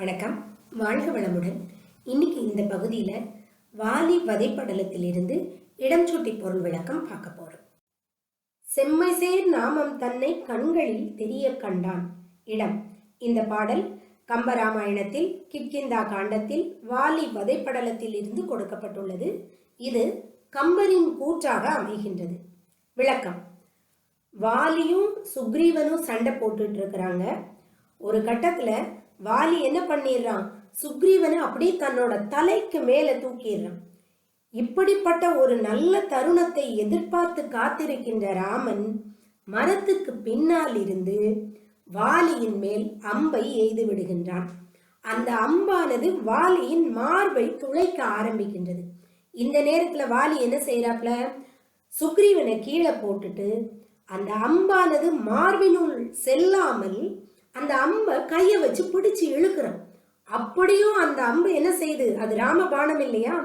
வணக்கம். வாழ்க வளமுடன். இன்னைக்கு இந்த பகுதியில் வாலி வதைப்படலத்திலிருந்து இடம் சுட்டி பொருள் விளக்கம் பார்க்க போறோம். செம்மைசேர் நாமம் தன்னை கண்களில் தெரிய கண்டான் இடம். இந்த பாடல் கம்பராமாயணத்தில் கிட்கிந்தா காண்டத்தில் வாலி வதைப்படலத்தில் இருந்து கொடுக்கப்பட்டுள்ளது. இது கம்பரின் கூற்றாக அமைகின்றது. விளக்கம். வாலியும் சுக்ரீவனும் சண்டை போட்டுட்டு இருக்கிறாங்க. ஒரு கட்டத்தில் வாலி என்ன பண்ணிடுறான்? சுக்ரீவனை அப்படியே தன்னோட தலைக்கு மேல தூக்கிடுறான். இப்படிப்பட்ட ஒரு நல்ல தருணத்தை எதிர்பார்த்து காத்திருக்கின்ற ராமன் மரத்துக்கு பின்னால் இருந்து வாலியின் மேல் அம்பை எய்து விடுகின்றான். அந்த அம்பானது வாலியின் மார்பை துளைக்க ஆரம்பிக்கின்றது. இந்த நேரத்துல வாலி என்ன செய்யறாப்ல சுக்ரீவனை கீழே போட்டுட்டு அந்த அம்பானது மார்பினுள் செல்லாமல் அந்த அம்பை கையை வச்சு பிடிச்சு இழுக்கிறான் அப்படியும் அந்த அம்பு என்ன செய்யுது அது ராமபாணம் இல்லையா?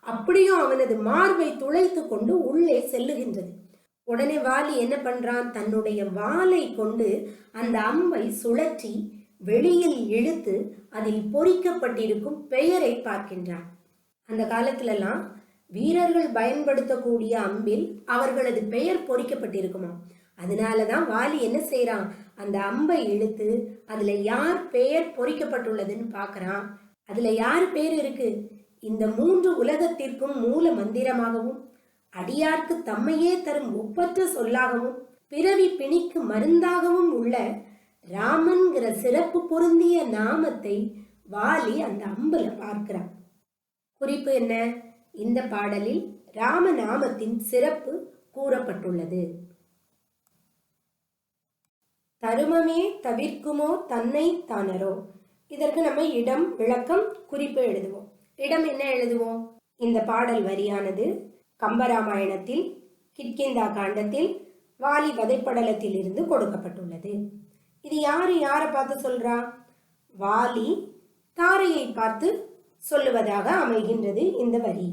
அப்படியும் அவனது மார்பை துளைத்து கொண்டு உள்ளே செல்லுகின்றது. உடனே வாலி என்ன பண்றான்? தன்னுடைய வாளை கொண்டு அந்த அம்பை சுழற்றி வெளியில் இழுத்து அதில் பொறிக்கப்பட்டிருக்கும் பெயரை பார்க்கின்றான். அந்த காலத்திலலாம் வீரர்கள் பயன்படுத்தக்கூடிய அம்பில் அவர்களது பெயர் பொறிக்கப்பட்டிருக்குமா அதனால தான் வாலி என்ன செய்கிறான் அந்த அம்பை இழுத்து அதில் யார் பெயர் பொறிக்கப்பட்டுள்ளதுன்னு பார்க்குறான் அதில் யார் பேர் இருக்கு? இந்த மூன்று உலகத்திற்கும் மூல மந்திரமாகவும் அடியார்க்கு தம்மையே தரும் ஒப்பற்ற சொல்லாகவும் பிறவி பிணிக்கு மருந்தாகவும் உள்ள ராமன்கிற சிறப்பு பொருந்திய நாமத்தை வாலி அந்த அம்புல பார்க்கிறான். குறிப்பு என்ன? இந்த பாடலில் ராமநாமத்தின் சிறப்பு கூறப்பட்டுள்ளது. தருமமே தவிர்க்குமோ தன்னை தானரோ? இதற்கு நம்ம இடம் விளக்கம் குறிப்பு எழுதுவோம். இடம் என்ன எழுதுவோம்? இந்த பாடல் வரியானது கம்பராமாயணத்தில் கிட்கிந்தா காண்டத்தில் வாலி வதைப்படலத்தில் இருந்து கொடுக்கப்பட்டுள்ளது. இது யாரு யாரை பார்த்து சொல்றா? வாலி தாரையை பார்த்து சொல்லுவதாக அமைகின்றது இந்த வரி.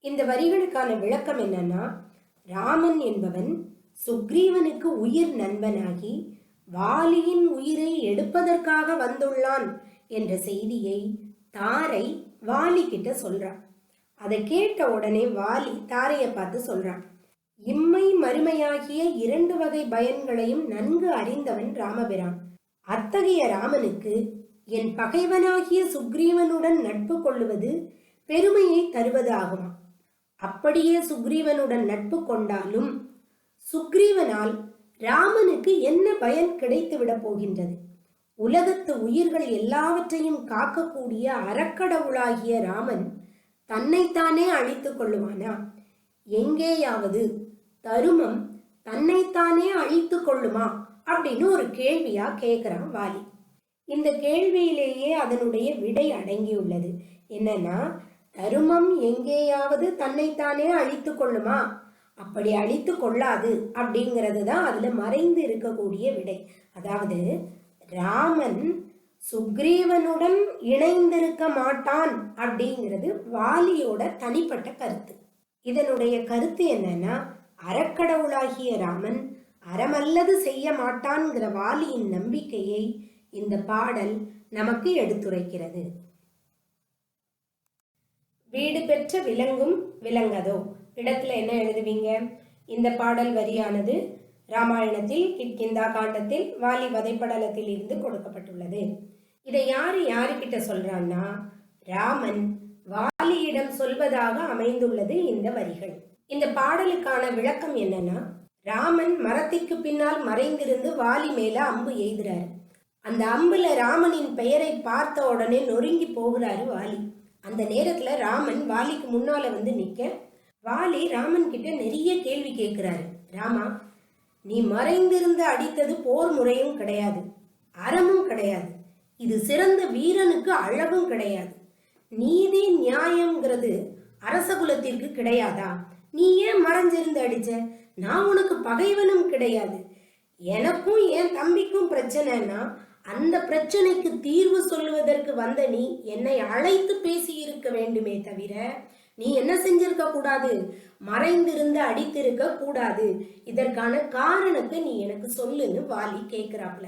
இந்த வரிகளுக்கான விளக்கம் என்னன்னா ராமன் என்பவன் சுக்ரீவனுக்கு உயிர் நண்பனாகி வாலியின் உயிரை எடுப்பதற்காக வந்துள்ளான் என்ற செய்தியை தாரை வாலி கிட்ட சொல்றான். அதை கேட்ட உடனே வாலி தாரையை பார்த்து சொல்றான் இம்மை மறுமையாகிய இரண்டு வகை பயன்களையும் நன்கு அறிந்தவன் ராமபிரான். அத்தகைய ராமனுக்கு என் பகைவனாகிய சுக்ரீவனுடன் நட்பு கொள்ளுவது பெருமையை தருவது ஆகுமா அப்படியே சுக்ரீவனுடன் நட்பு கொண்டாலும் சுக்ரீவனால் ராமனுக்கு என்ன பயன் கிடைத்துவிட போகின்றது? உலகத்து உயிர்கள் எல்லாவற்றையும் காக்கக்கூடிய அறக்கடவுளாகிய ராமன் தன்னைத்தானே அழித்துக் கொள்ளுவானா? எங்கேயாவது தருமம் தன்னைத்தானே அழித்து கொள்ளுமா? அப்படின்னு ஒரு கேள்வியா கேட்குறான் வாலி. இந்த கேள்வியிலேயே அதனுடைய விடை அடங்கியுள்ளது. என்னன்னா தருமம் எங்கேயாவது தன்னைத்தானே அழித்து கொள்ளுமா? அப்படி அழித்து கொள்ளாது அப்படிங்கிறது தான் அதில் மறைந்து இருக்கக்கூடிய விடை. அதாவது ராமன் சுக்ரீவனுடன் இணைந்திருக்க மாட்டான் அப்படிங்கிறது வாலியோட தனிப்பட்ட கருத்து. இதனுடைய கருத்து என்னன்னா அறக்கடவுளாகிய ராமன் அறமல்லது செய்ய மாட்டான்கிற வாலியின் நம்பிக்கையை இந்த பாடல் நமக்கு எடுத்துரைக்கிறது. வீடு பெற்ற விலங்கும் விலங்கதோ இடத்துல என்ன எழுதுவீங்க? இந்த பாடல் வரியானது ராமாயணத்தில் கிட்கிந்தா காண்டத்தில் வாலி வதைப்படலத்தில் இருந்து கொடுக்கப்பட்டுள்ளது. இதை யாரு யாருக்கிட்ட சொல்றான்னா ராமன் வாலியிடம் சொல்வதாக அமைந்துள்ளது இந்த வரிகள். இந்த பாடலுக்கான விளக்கம் என்னன்னா ராமன் மரத்திற்கு பின்னால் மறைந்திருந்து வாலி மேல அம்பு எய்துறாரு. அந்த அம்புல ராமனின் பெயரை பார்த்த உடனே நொறுங்கி போகிறாரு வாலி. அந்த நேரத்துல ராமன் வாலிக்கு முன்னால வந்து நிக்க வாலி ராமன் கிட்ட நிறைய கேள்வி கேட்கிறாரு. ராமா நீ மறைந்திருந்து அடித்தது போர் முறையும் கிடையாது. அறமும் கிடையாது. இது சிறந்த வீரனுக்கு அழகும் கிடையாது. நீதி நியாயம்ங்கிறது அரசகுலத்திற்கு கிடையாதா? நீ ஏன் மறைஞ்சிருந்து அடிச்ச? நான் உனக்கு பகைவனும் கிடையாது. எனக்கும் என் தம்பிக்கும் பிரச்சனைனா அந்த பிரச்சனைக்கு தீர்வு சொல்லுவதற்கு வந்த நீ என்னை அழைத்து பேசியிருக்க வேண்டுமே தவிர நீ என்ன செஞ்சிருக்க கூடாது? மறைந்திருந்து அடித்திருக்க கூடாது. இதற்கான காரணத்தை நீ எனக்கு சொல்லுன்னு வாலி கேட்கிறாப்ல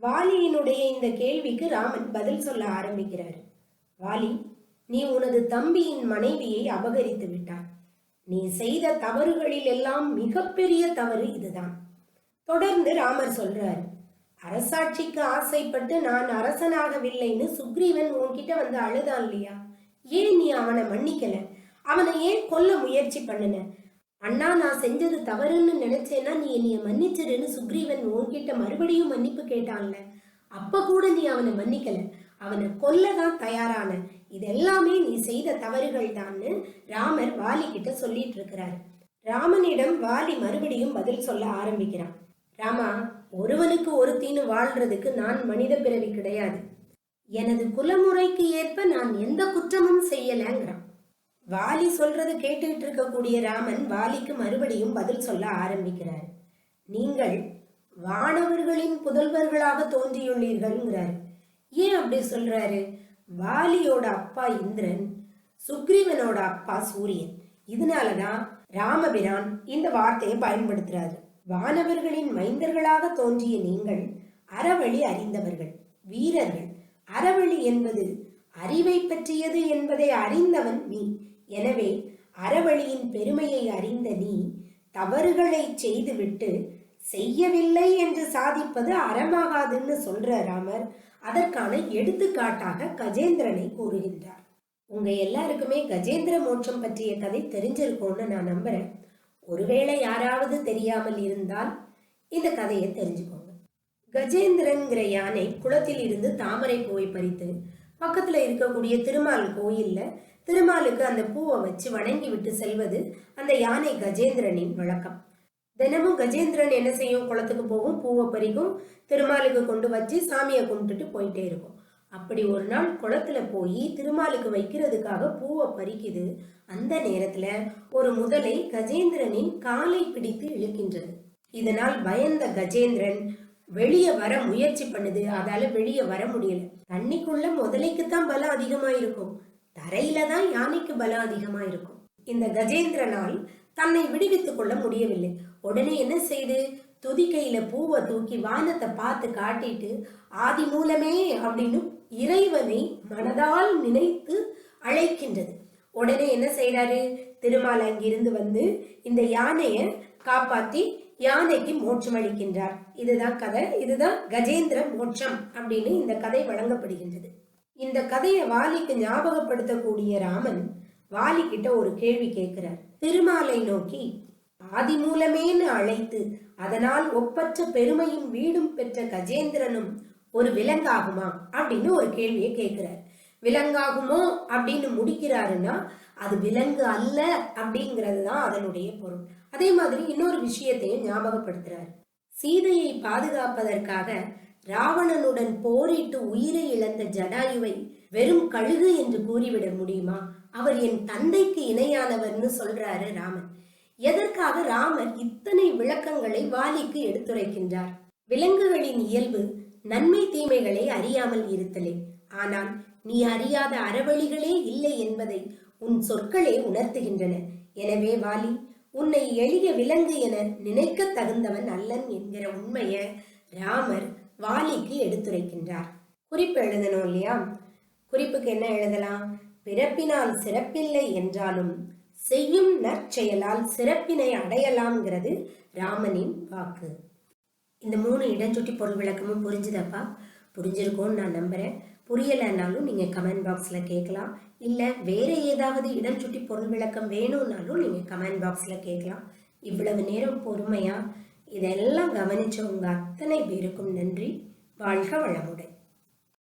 வாலியினுடைய இந்த கேள்விக்கு ராமன் பதில் சொல்ல ஆரம்பிக்கிறார். வாலி நீ உனது தம்பியின் மனைவியை அபகரித்து விட்டாய். நீ செய்த தவறுகளில் எல்லாம் மிகப்பெரிய தவறு இதுதான். தொடர்ந்து ராமர் சொல்றார். அரசாட்சிக்கு ஆசைப்பட்டு நான் அரசனாகவில்லைன்னு சுக்ரீவன் உன்கிட்ட வந்து அழுதான் இல்லையா? ஏன் நீ அவனை மன்னிக்கல? அவனை ஏன் கொல்ல முயற்சி பண்ணின? அண்ணா நான் செஞ்சது தவறுன்னு நினைச்சேன்னா நீ என்னைய மன்னிச்சிருன்னு சுக்ரீவன் உன்கிட்ட மறுபடியும் மன்னிப்பு கேட்டான்ல. அப்ப கூட நீ அவனை மன்னிக்கல. அவனை கொல்லதான் தயாரான. இது எல்லாமே நீ செய்த தவறுகள் தான்னு ராமர் வாலி கிட்ட சொல்லிட்டு இருக்கிறாரு ராமனிடம் வாலி மறுபடியும் பதில் சொல்ல ஆரம்பிக்கிறான். ராமா ஒருவனுக்கு ஒருத்தின்னு வாழ்றதுக்கு நான் மனித பிறவி கிடையாது. எனது குலமுறைக்கு ஏற்ப நான் எந்த குற்றமும் செய்யலங்கிறான். வாலி சொல்றது கேட்டுக்கிட்டு இருக்கக்கூடிய ராமன் வாலிக்கு மறுபடியும் பதில் சொல்ல ஆரம்பிக்கிறார். நீங்கள் வானவர்களின் புதல்வர்களாக தோன்றியுள்ளீர்கள்ங்கிறாரு. ஏன் அப்படி சொல்றாரு? வாலியோட அப்பா இந்திரன் சுக்ரீவனோட அப்பா சூரியன். இதனாலதான் ராமபிரான் இந்த வார்த்தையை பயன்படுத்துறாரு. வானவர்களின் மைந்தர்களாக தோன்றிய நீங்கள் அறவழி அறிந்தவர்கள் வீரர்கள். அறவழி என்பது அறிவை பற்றியது என்பதை அறிந்தவன் நீ. எனவே அறவழியின் பெருமையை அறிந்த நீ தவறுகளை செய்துவிட்டு செய்யவில்லை என்று சாதிப்பது அறமாகாதுன்னு சொல்ற ராமர் அதற்கான எடுத்துக்காட்டாக கஜேந்திரனை கூறுகின்றார். உங்க எல்லாருக்குமே கஜேந்திர மோட்சம் பற்றிய கதை தெரிஞ்சிருக்கும்னு நான் நம்புறேன். ஒருவேளை யாராவது தெரியாமல் இருந்தால் இந்த கதையை தெரிஞ்சுக்கோங்க. கஜேந்திரங்கிற யானை குளத்தில் இருந்து தாமரை பூவை பறித்து பக்கத்துல இருக்கக்கூடிய திருமால் கோயில்ல திருமாலுக்கு அந்த பூவை வச்சு வணங்கி விட்டு செல்வது அந்த யானை கஜேந்திரனின் வழக்கம். தினமும் கஜேந்திரன் என்ன செய்யும்? குளத்துக்கு போகும் பூவை பறிக்கும் திருமாலுக்கு கொண்டு வச்சு சாமியை கும்பிட்டுட்டு போயிட்டே இருக்கும். அப்படி ஒரு நாள் குளத்துல போய் திருமாலுக்கு வைக்கிறதுக்காக பூவை பறிக்குது. அந்த நேரத்துல ஒரு முதலை கஜேந்திரனின் காலை பிடித்து இழுக்கின்றது. இதனால் பயந்த கஜேந்திரன் வெளியே வர முயற்சி பண்ணுது. அதால வெளியே வர முடியல. தண்ணிக்குள்ள முதலைக்கு தான் பலம் அதிகமா இருக்கும் தரையில தான் யானைக்கு பலம் அதிகமா இருக்கும். இந்த கஜேந்திரனால் தன்னை விடுவித்துக் கொள்ள முடியவில்லை. உடனே என்ன செய்து? துதிக்கையில பூவை தூக்கி வானத்தை பார்த்து காட்டிட்டு ஆதி மூலமே அப்படின்னு இறைவனை மனதால் நினைத்து அழைக்கின்றது. உடனே என்ன செய்யறாரு திருமால் அங்கிருந்து வந்து இந்த யானைய காப்பாத்தி யானைக்கு மோட்சம் அளிக்கின்றார். இதுதான் கதை. இதுதான் கஜேந்திர மோட்சம் அப்படின்னு இந்த கதை வழங்கப்படுகின்றது. இந்த கதையை வாலிக்கு ஞாபகப்படுத்தக்கூடிய ராமன் வாலி கிட்ட ஒரு கேள்வி கேட்கிறார். திருமாலை நோக்கி ஆதி மூலமேன்னு அழைத்து அதனால் ஒப்பற்ற பெருமையும் வீடும் பெற்ற கஜேந்திரனும் ஒரு விலங்காகுமா? அப்படின்னு ஒரு கேள்வியை கேட்கிறார். விலங்காகுமோ? அப்படின்னு முடிக்கிறாருன்னா அது விலங்கு அல்ல அப்படிங்கிறது தான் அதனுடைய பொருள். அதே மாதிரி இன்னொரு விஷயத்தையும் ஞாபகப்படுத்துறாரு. சீதையை பாதுகாப்பதற்காக ராவணனுடன் போரிட்டு உயிரை இழந்த ஜடாயுவை வெறும் கழுகு என்று கூறிவிட முடியுமா? அவர் என் தந்தைக்கு இணையானவர்னு சொல்றாரு ராமன். எதற்காக ராமர் இத்தனை விளக்கங்களை வாலிக்கு எடுத்துரைக்கின்றார்? விலங்குகளின் இயல்பு நன்மை தீமைகளை அறியாமல் இருத்தலே. ஆனால் நீ அறியாத அறவழிகளே இல்லை என்பதை உன் சொற்களே உணர்த்துகின்றன. எனவே வாலி உன்னை எளிய விலங்கு என நினைக்க தகுந்தவன் அல்லன் என்கிற உண்மையை ராமர் வாலிக்கு எடுத்துரைக்கின்றார். குறிப்பு எழுதணும் இல்லையா? குறிப்புக்கு என்ன எழுதலாம்? பிறப்பினால் சிறப்பில்லை என்றாலும் செய்யும் நற்செயலால் சிறப்பினை அடையலாம்ங்கிறது ராமனின் வாக்கு. இந்த மூணு இடஞ்சுட்டி பொருள் விளக்கமும் புரிஞ்சுதப்பா? புரிஞ்சிருக்கோன்னு நான் நம்புறேன். புரியலைன்னாலும் நீங்கள் கமெண்ட் பாக்ஸில் கேட்கலாம். இல்லை வேற ஏதாவது இடம் சுட்டி பொருள் விளக்கம் வேணும்னாலும் நீங்கள் கமெண்ட் பாக்ஸில் கேட்கலாம். இவ்வளவு நேரம் பொறுமையாக இதெல்லாம் கவனிச்ச அத்தனை பேருக்கும் நன்றி. வாழ்க வளமுடன்.